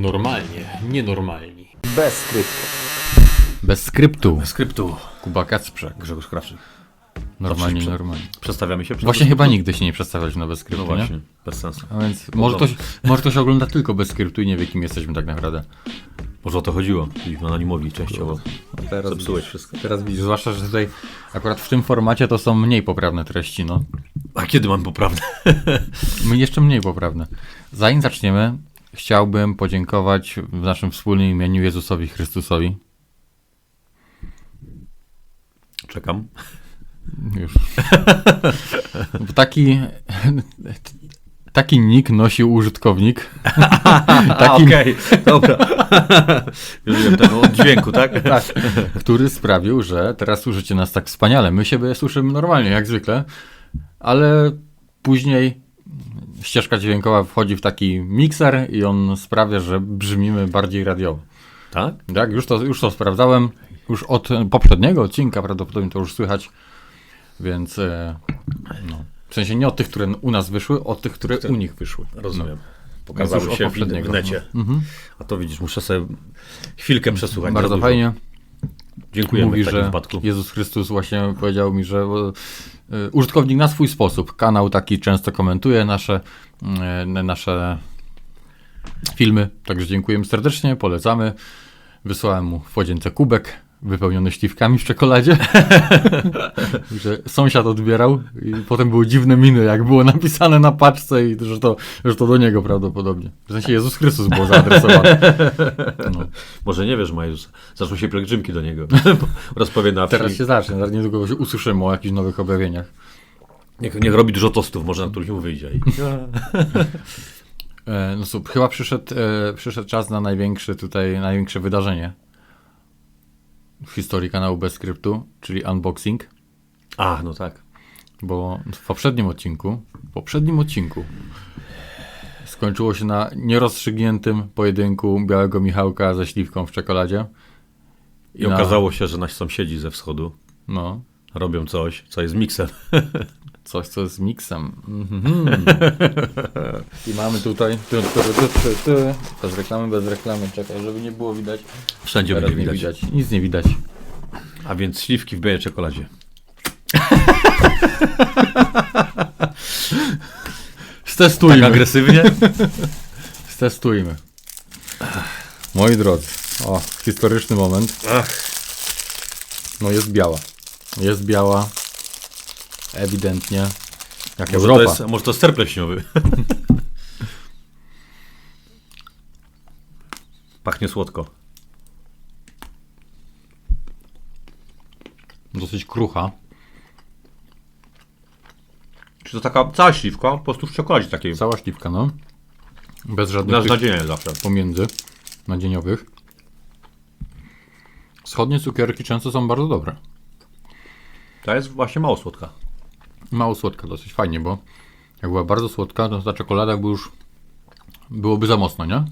Normalnie, nienormalni. Bez skryptu. Bez skryptu. Skryptu Kuba Kacprzak. Grzegorz Krawczyk. Normalnie, Zawsze normalnie. Przedstawiamy się? Właśnie chyba nigdy się nie przedstawiać na bez No skryptu, właśnie, nie? bez sensu. A więc może ktoś, może ktoś ogląda tylko bez skryptu i nie wie, kim jesteśmy tak naprawdę. Może o to chodziło. Byliśmy anonimowi częściowo. No teraz Zepsułeś wszystko. Teraz widzisz, zwłaszcza, że tutaj akurat w tym formacie to są mniej poprawne treści, no. A kiedy mam poprawne? My jeszcze mniej poprawne. Zanim zaczniemy, chciałbym podziękować w naszym wspólnym imieniu Jezusowi Chrystusowi. Czekam. Już. Taki, taki nick nosił użytkownik. Taki, okej, dobra. Już wiem tego od dźwięku, tak? który sprawił, że teraz słyszycie nas tak wspaniale. My siebie słyszymy normalnie, jak zwykle, ale później ścieżka dźwiękowa wchodzi w taki mikser i on sprawia, że brzmimy bardziej radiowo. Tak? Tak, już to, już to sprawdzałem. Już od poprzedniego odcinka prawdopodobnie to już słychać. Więc e, no. w sensie nie od tych, które u nas wyszły, od tych, które u nich wyszły. Rozumiem. Więc Pokazały się w, necie. Mhm. A to widzisz, muszę sobie chwilkę przesłuchać. Bardzo za dużo. Dziękujemy Mówi, w takim że wypadku. Jezus Chrystus właśnie powiedział mi, że e, użytkownik na swój sposób, kanał taki często komentuje nasze, e, nasze filmy, także dziękujemy serdecznie, polecamy. Wysłałem mu w łodzience kubek wypełniony śliwkami w czekoladzie, że sąsiad odbierał i potem były dziwne miny, jak było napisane na paczce i że to, że to do niego prawdopodobnie. W sensie Jezus Chrystus było zaadresowane. No. Może nie wiesz, ma Jezus. Zaczną się pielgrzymki do niego. Rozpowie na wsi. Teraz się zacznie, zaraz niedługo się usłyszymy o jakichś nowych objawieniach. Niech, niech robi dużo tostów, może na których mu wyjdzie. I... E, no słup, chyba przyszedł, e, przyszedł czas na największy tutaj, największe wydarzenie historii kanału bez skryptu, czyli unboxing, A, no tak. bo w poprzednim odcinku, w poprzednim odcinku skończyło się na nierozstrzygniętym pojedynku Białego Michałka ze śliwką w czekoladzie. I na- okazało się, że nasi sąsiedzi ze wschodu No, robią coś, co jest miksem. coś co jest miksem. Mhm. I mamy tutaj tu, tu, tu, tu, tu. bez reklamy, bez reklamy, czekaj, żeby nie było widać. Wszędzie Teraz będzie nie widać. widać, nic nie widać. A więc śliwki w białej czekoladzie. Stestujmy. Tak agresywnie? Stestujmy. Moi drodzy, o, historyczny moment. No jest biała. Jest biała. Ewidentnie. Jak może, to Europa. jest, może to ster pleśniowy. Pachnie słodko. Dosyć krucha. Czy to taka cała śliwka? Po prostu w czekoladzie takiej. Cała śliwka, no. Bez żadnych Na tych nadzienie zawsze. pomiędzy nadzieniowych. Wschodnie cukierki często są bardzo dobre. Ta jest właśnie mało słodka. Mało słodka, dosyć fajnie, bo jak była bardzo słodka, to ta czekolada jakby już byłoby za mocno, nie?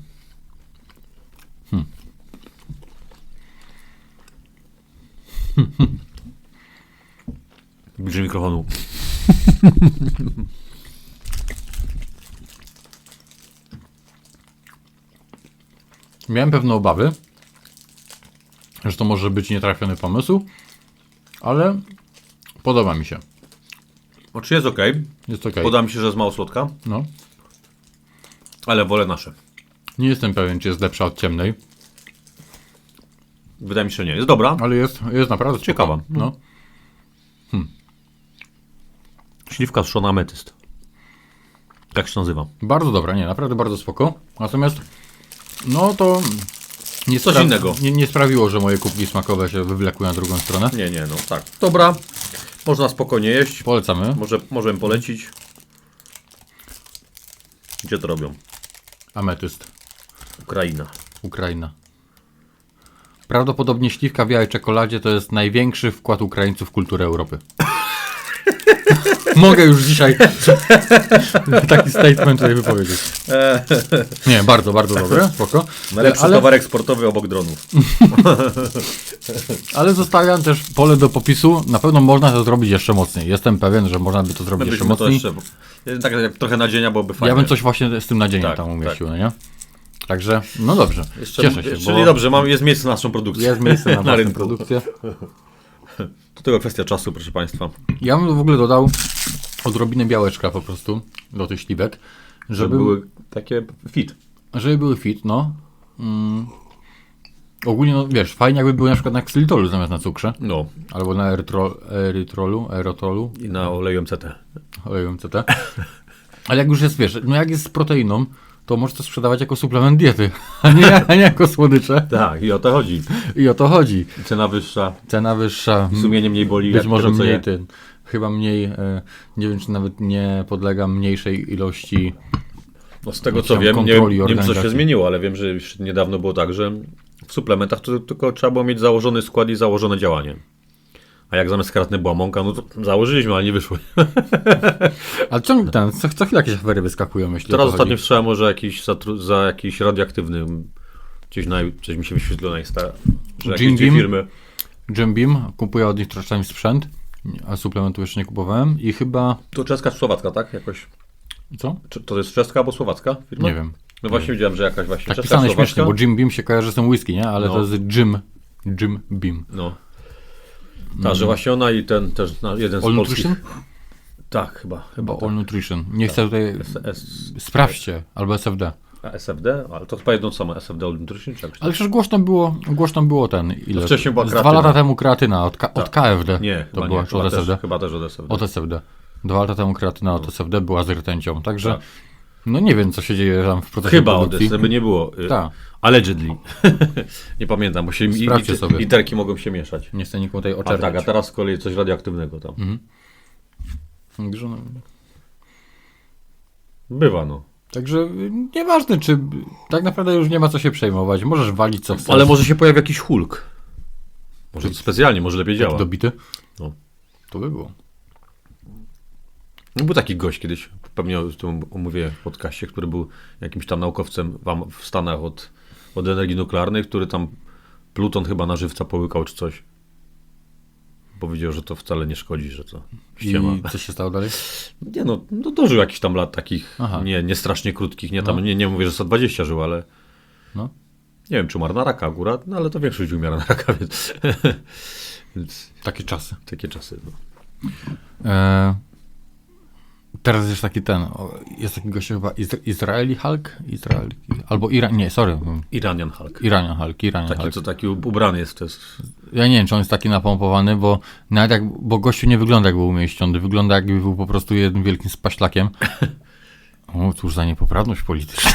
Bliżej mikrofonu. Miałem pewne obawy, że to może być nietrafiony pomysł, ale podoba mi się. Znaczy jest ok. Jest ok. Podoba mi się, że jest mało słodka, No. ale wolę nasze. Nie jestem pewien, czy jest lepsza od ciemnej, Wydaje mi się, że nie. Jest dobra. ale jest, jest naprawdę Ciekawa. No. Śliwka suszona ametyst. Tak się nazywa. Bardzo dobra, nie, naprawdę bardzo spoko. Natomiast, no to nie, Coś innego. Nie, nie sprawiło, że moje kubki smakowe się wywlekły na drugą stronę. Nie, nie, no tak. Dobra. Można spokojnie jeść. Polecamy. Może, możemy polecić. Gdzie to robią? Ametyst, Ukraina. Ukraina. Prawdopodobnie śliwka w białej czekoladzie to jest największy wkład Ukraińców w kulturę Europy. Mogę już dzisiaj taki statement tutaj wypowiedzieć. Nie, bardzo, bardzo dobre, spoko. Najlepszy Ale, towar eksportowy obok dronów. ale zostawiam też pole do popisu. Na pewno można to zrobić jeszcze mocniej. Jestem pewien, że można by to zrobić jeszcze to mocniej. jeszcze, tak jak trochę nadzienia byłoby fajne. Ja bym coś właśnie z tym nadzieniem Tak, tam tak. umieścił, no nie? Także, no dobrze, Jeszcze- cieszę się, Czyli bo dobrze, mam, jest miejsce na naszą produkcję. jest miejsce na, na rynku. produkcję. To tylko kwestia czasu, proszę Państwa. Ja bym w ogóle dodał odrobinę białeczka po prostu do tych śliwek, Żeby żeby, były takie fit. żeby były fit, no. Mm. Ogólnie, no wiesz, fajnie jakby były na przykład na ksylitolu zamiast na cukrze, No albo na erytro, erytrolu, erytrolu, i na oleju MCT. oleju MCT. Ale jak już jest, wiesz, no jak jest z proteiną, to możesz to sprzedawać jako suplement diety, a nie, a nie jako słodycze. Tak, i o to chodzi. I o to chodzi. Cena wyższa, Cena wyższa, sumienie mniej boli. być może tego, mniej je. ten, chyba mniej, e, nie wiem czy nawet nie podlega mniejszej ilości No z tego co wiem, nie, nie wiem co się zmieniło, ale wiem, że niedawno było tak, że w suplementach to tylko trzeba było mieć założony skład i założone działanie. A jak zamiast kratny była mąka, no to założyliśmy, ale nie wyszło. Ale ciągle ten, co, co chwilę jakieś afery wyskakują, myślę. Teraz ostatnio słyszałem może jakiś zatru- za jakiś radioaktywny, gdzieś na, coś mi się wyświetliło na Insta, że jakieś Jim dwie Beam? firmy. Jim Beam, kupuję od nich czasami sprzęt, a suplementu jeszcze nie kupowałem i chyba, To czeska czy słowacka, tak? Jakoś, co? czy to jest czeska albo słowacka firma? Nie wiem. No właśnie widziałem, że jakaś właśnie Tak czeska, pisane słowacka. śmiesznie, bo Jim Beam się kojarzy z tym whisky, nie? Ale No. to jest Jim, Jim Beam. No. Ta, że właśnie ona i ten też no, jeden z All polskich. Nutrition? Tak, chyba. chyba Chyba All Nutrition. Nie chcę tutaj, S, sprawdźcie, albo SFD. a SFD, ale to chyba jedno samo, SFD All Nutrition czy jakoś tak? Ale przecież głośno było, głośno było ten, ile? No wcześniej była Z Dwa kreatyna. lata temu kreatyna, od, K- od KFD. Nie, to była, nie, od też, SFD? chyba też od SFD. Od SFD. Dwa lata temu kreatyna od SFD była z rtęcią, także Tak. No nie wiem, co się dzieje tam w procesie Chyba od produkcji. SFD nie było. y, Tak. Allegedly. nie pamiętam, bo się i, Sprawdźcie i, sobie. literki mogą się mieszać. Nie chcę nikomu tutaj A oczerniać. tak, a teraz z kolei coś radioaktywnego tam. Mhm. Także, no, Bywa no. także y, nieważne, czy tak naprawdę już nie ma co się przejmować. Możesz walić co chcesz. Ale może się pojawi jakiś hulk. Może to specjalnie, może lepiej działa. dobity? No. To by było. No, był taki gość kiedyś, pewnie o tym omówię w podcaście, który był jakimś tam naukowcem w, Stanach od, od energii nuklearnej, który tam Pluton chyba na żywca połykał czy coś. Powiedział, że to wcale nie szkodzi, że to ściema. I co się stało dalej? Nie no, no dożył jakichś tam lat takich, Aha. nie, nie strasznie krótkich, nie tam, No. nie, nie mówię, że 120 żył, ale No. nie wiem, czy umarł na raka akurat, no ale to większość umiera na raka, więc, więc Takie czasy. takie czasy. No. E, teraz jest taki ten, jest taki gość chyba Izra- Izraeli Hulk? Izraeli, albo Iran, nie, sorry, Iranian Hulk. Iranian Hulk, Iranian Taki, Hulk. co taki ubrany jest, jest Ja nie wiem, czy on jest taki napompowany, bo nawet jak, bo gościu nie wygląda jakby był umieściony, wygląda jakby był po prostu jednym wielkim spaślakiem. O, cóż za niepoprawność polityczna.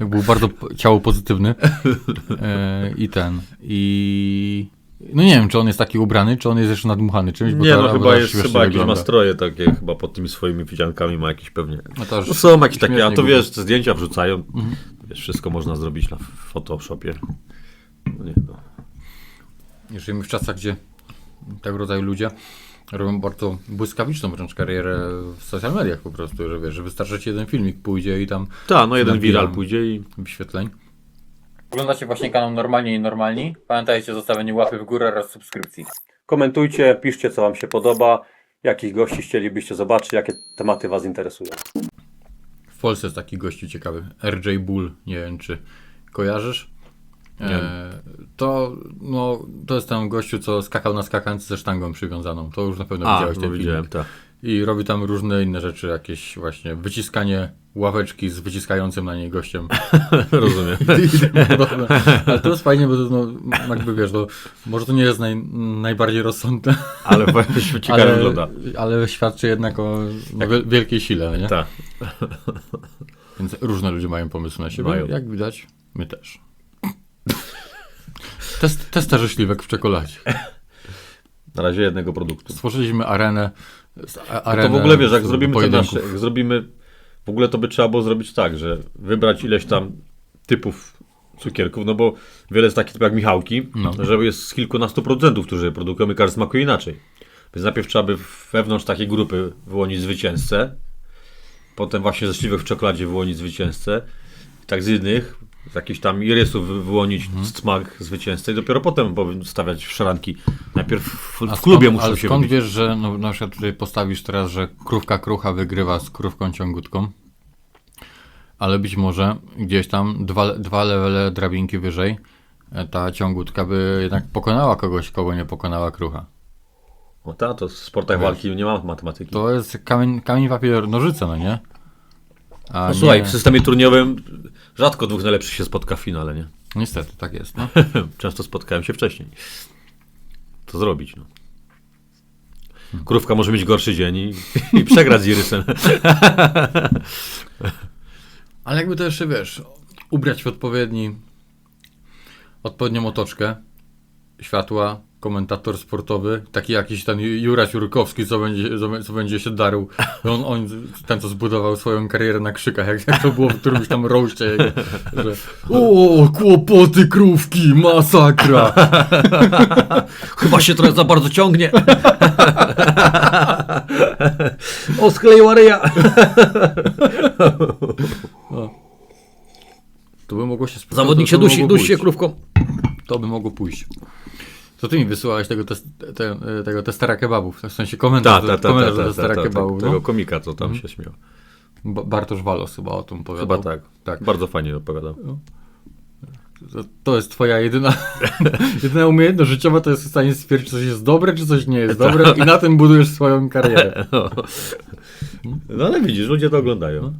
Jak był bardzo ciało pozytywny. E, I ten. I. No nie wiem, czy on jest taki ubrany, czy on jest jeszcze nadmuchany czymś, bo Nie, no chyba jest, chyba jakieś ma stroje takie, chyba pod tymi swoimi widziankami ma jakieś pewnie. No to No są jakieś takie, a to wiesz, te zdjęcia wrzucają, wiesz, wszystko można zrobić na Photoshopie. No nie, no. Żyjemy w czasach, gdzie tego rodzaju ludzie robią bardzo błyskawiczną wręcz karierę w social mediach po prostu, że wiesz, że wystarczy ci jeden filmik pójdzie i tam Tak, no jeden viral pójdzie i wyświetleń. Oglądacie właśnie kanał Normalnie i Normalni. Pamiętajcie o zostawieniu łapy w górę oraz subskrypcji. Komentujcie, piszcie co Wam się podoba, jakich gości chcielibyście zobaczyć, jakie tematy Was interesują. W Polsce jest taki gościu ciekawy, RJ Bull, nie wiem czy kojarzysz. E, to, no, to jest ten gościu, co skakał na skakance ze sztangą przywiązaną. To już na pewno A, widziałeś ten widziałem, filmik. tak. I robi tam różne inne rzeczy, jakieś właśnie wyciskanie ławeczki z wyciskającym na niej gościem. Rozumiem. Ale to jest fajnie, bo to no, jakby wiesz, no, może to nie jest naj, najbardziej rozsądne, Ale właśnie ciekawie ale, wygląda. ale świadczy jednak o no, wiel- wielkiej sile, nie? Tak. Więc różne ludzie mają pomysły na siebie, Mają. jak widać, my też. Test, testerzy śliwek w czekoladzie. Na razie jednego produktu. Stworzyliśmy arenę. To w ogóle wiesz, jak zrobimy pojedynków. nasze, jak zrobimy, w ogóle to by trzeba było zrobić tak, że wybrać ileś tam typów cukierków, no bo wiele jest takich typów jak Michałki, No. że jest z kilkunastu producentów, którzy produkują i każdy smakuje inaczej. Więc najpierw trzeba by wewnątrz takiej grupy wyłonić zwycięzcę, potem właśnie ze śliwek w czekoladzie wyłonić zwycięzcę, i tak z innych, z jakichś tam irysów wy- wyłonić Mhm. smak zwycięzcę i dopiero potem stawiać szranki. Najpierw w, w klubie muszą ale się skąd wybić. wiesz, że no, na przykład tutaj postawisz teraz, że krówka krucha wygrywa z krówką ciągutką? ale być może gdzieś tam dwa, dwa levele drabinki wyżej e, ta ciągutka by jednak pokonała kogoś, kogo nie pokonała krucha. O ta, to w sportach Wiesz. walki nie ma matematyki. To jest kamień, kamień papier, nożyce, no nie? A no słuchaj, nie, w systemie turniejowym rzadko dwóch najlepszych się spotka w finale, nie? Niestety, tak jest. No. Często spotkałem się wcześniej. Co zrobić, no? Krówka może mieć gorszy dzień i, i przegrać z Irysem. Ale jakby to jeszcze, wiesz, ubrać w odpowiedni, odpowiednią otoczkę, światła, komentator sportowy, taki jakiś ten Juraś Jurkowski, co będzie, co, będzie się darł. On, on, ten, co zbudował swoją karierę na krzykach, jak, jak to było w którymś tam roście że o, kłopoty krówki, masakra. Chyba się trochę za bardzo ciągnie. o, skleiła ryja. To by mogło się Zawodnik się dusi, dusi się krówką. To by mogło pójść. To ty mi wysyłałeś tego, tes, te, tego testera kebabów, w sensie komentarz, Tak, tak, tak, komentarz tak, do testera tak, tak, kebabów. tego no? komika, co tam się śmiał. Ba- Bartosz Walos chyba o tym opowiadał. Chyba tak. tak. Bardzo fajnie opowiadał. To, to jest twoja jedyna, jedyna umiejętność życiowa, to jest w stanie stwierdzić, czy coś jest dobre, czy coś nie jest dobre i na tym budujesz swoją karierę. No. no ale widzisz, ludzie to oglądają.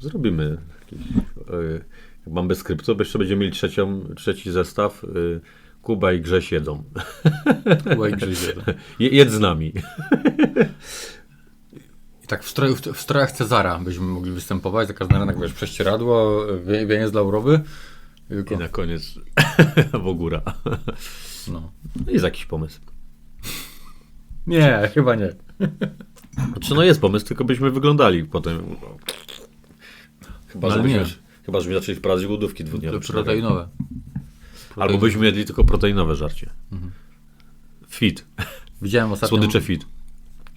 Zrobimy jakiś... y, Jak mam bez skryptu, to jeszcze będziemy mieli trzecią, trzeci zestaw. y, Kuba i Grześ jedzą. Chyba i Grzyzie. Je- Jedz z nami. I tak w, stroju, w, strojach Cezara byśmy mogli występować, za każdym razem, wiesz, prześcieradło, wie, wieniec laurowy. Tylko, I na koniec Wogóra. no. Jest jakiś pomysł. Nie, chyba nie. Znaczy, no jest pomysł, tylko byśmy wyglądali potem. Chyba, No, że byśmy, chyba, żebyśmy zaczęli wprowadzać głodówki To dwudniowe. proteinowe. Albo byśmy jedli tylko proteinowe żarcie. Fit. Widziałem ostatnio... Słodycze fit.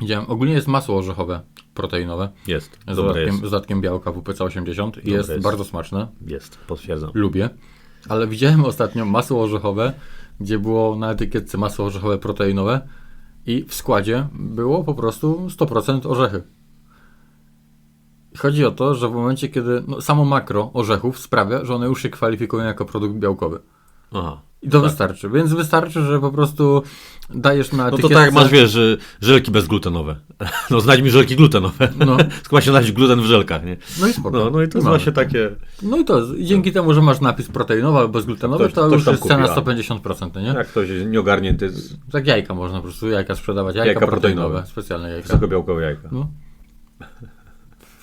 Widziałem, ogólnie jest masło orzechowe proteinowe. Jest. Z dodatkiem, jest. z dodatkiem białka WPC 80 i jest, jest. bardzo smaczne. Jest, potwierdzam. Lubię. Ale widziałem ostatnio masło orzechowe, gdzie było na etykietce masło orzechowe proteinowe i w składzie było po prostu 100% orzechy. Chodzi o to, że w momencie, kiedy no, samo makro orzechów sprawia, że one już się kwalifikują jako produkt białkowy. Aha. I to wystarczy. Więc wystarczy, że po prostu dajesz na No etykietce... to tak jak masz, wiesz, że żelki bezglutenowe. No znajdź mi żelki glutenowe. No. Skąd się znaleźć gluten w żelkach, nie? No i spoko. No, no i to jest właśnie takie... No i to jest. I dzięki temu, że masz napis proteinowy albo bezglutenowy, Ktoś- to ktoś już jest cena kupi, a- 150%, nie? Jak ktoś jest nieogarnięty z Tak jajka można po prostu, jajka sprzedawać, jajka, Jajka proteinowe, proteinowe. specjalne jajka. wysokobiałkowe jajka. No.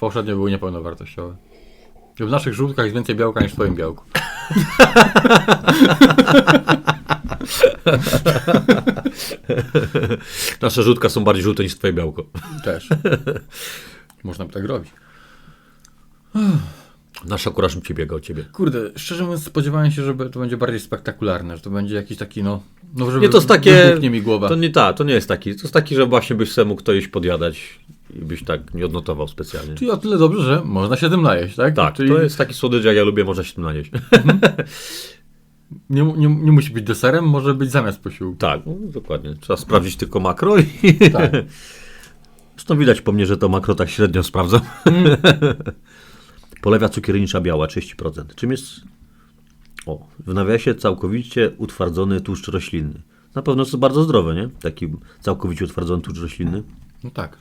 Poprzednie były niepełnowartościowe. W naszych żółtkach jest więcej białka niż w twoim białku. Nasze żółtka są bardziej żółte niż twoje białko. Też. Można by tak robić. Nasza kura szybciej biega od ciebie. Kurde, szczerze mówiąc spodziewałem się, że to będzie bardziej spektakularne, że to będzie jakiś taki no... no żeby Nie, to jest takie... mi głowa. To nie ta, to nie jest taki. To jest taki, że właśnie byś sobie mógł to iść podjadać byś tak nie odnotował specjalnie. Czyli o tyle dobrze, że można się tym najeść, tak? Tak, Czyli to jest taki słodycz, jak ja lubię, można się tym nanieść. nie, nie, nie musi być deserem, może być zamiast posiłku. tak, no, dokładnie. Trzeba sprawdzić tylko makro i... Tak. Zresztą widać po mnie, że to makro tak średnio sprawdzam. Polewia cukiernicza biała, 30%. Czym jest... O, w nawiasie całkowicie utwardzony tłuszcz roślinny. Na pewno jest to bardzo zdrowe, nie? Taki całkowicie utwardzony tłuszcz roślinny. No tak.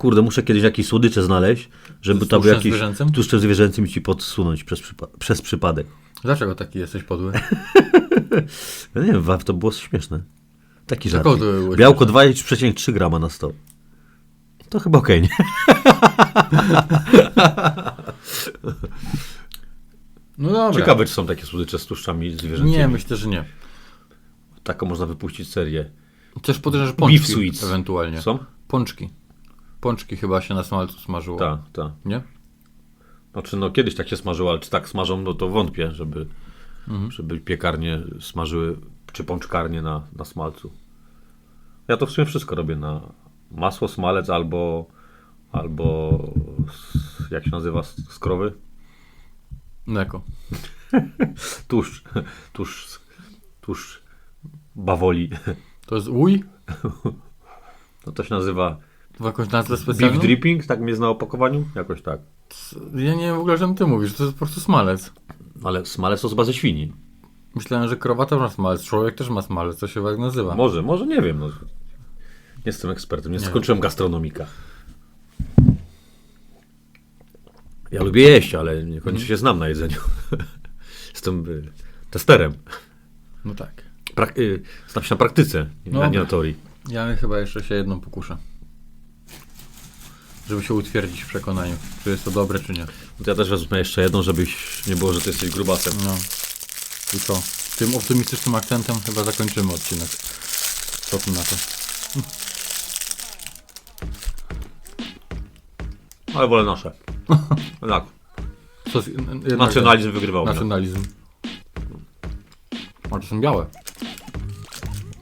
Kurde, muszę kiedyś jakieś słodycze znaleźć, żeby to był jakiś zwierzęcym? tłuszczem zwierzęcym ci podsunąć przez, przypa- przez przypadek. Dlaczego taki jesteś podły? Ja nie wiem, to było śmieszne. Taki żart. Białko 2,3 grama na 100. To chyba okej, nie? No dobra. Ciekawe, czy są takie słodycze z tłuszczami zwierzęcymi. Nie, myślę, że nie. Taką można wypuścić serię. Też podejrzewam, że pączki Beef sweets. ewentualnie. Są? Pączki. Pączki chyba się na smalcu smażyło. Tak, tak. Nie? Znaczy, no kiedyś tak się smażyło, ale czy tak smażą, no to wątpię, żeby, Mhm. żeby piekarnie smażyły, czy pączkarnie na, na smalcu. Ja to w sumie wszystko robię na masło, smalec albo, albo jak się nazywa, z z krowy? Mleko. Tłuszcz, tłuszcz, tłuszcz bawoli. To jest uj? No to się nazywa Ma jakąś nazwę beef specjalną? dripping, tak mnie jest na opakowaniu? Jakoś tak. Ja nie wiem w ogóle, o czym ty mówisz. To jest po prostu smalec. Ale smalec to z bazy świni. Myślałem, że krowa też ma smalec, człowiek też ma smalec, to się tak nazywa. Może, może nie wiem. No. Nie jestem ekspertem, nie, skończyłem gastronomika. Ja lubię jeść, ale niekoniecznie się znam na jedzeniu. Jestem y, testerem. No tak. Prak- y, znam się na praktyce, nie, No. nie na teorii. Ja chyba jeszcze się jedną pokuszę. Żeby się utwierdzić w przekonaniu, czy jest to dobre, czy nie. No to ja też wezmę jeszcze jedną, żebyś nie było, że ty jesteś grubasem. No. I co? Tym optymistycznym akcentem chyba zakończymy odcinek. Co tu na to? Ale wolę nasze. tak. Co z, jednak- Nacjonalizm wygrywał. Nacjonalizm. A to są białe.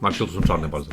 Maksiu to są czarne bardzo.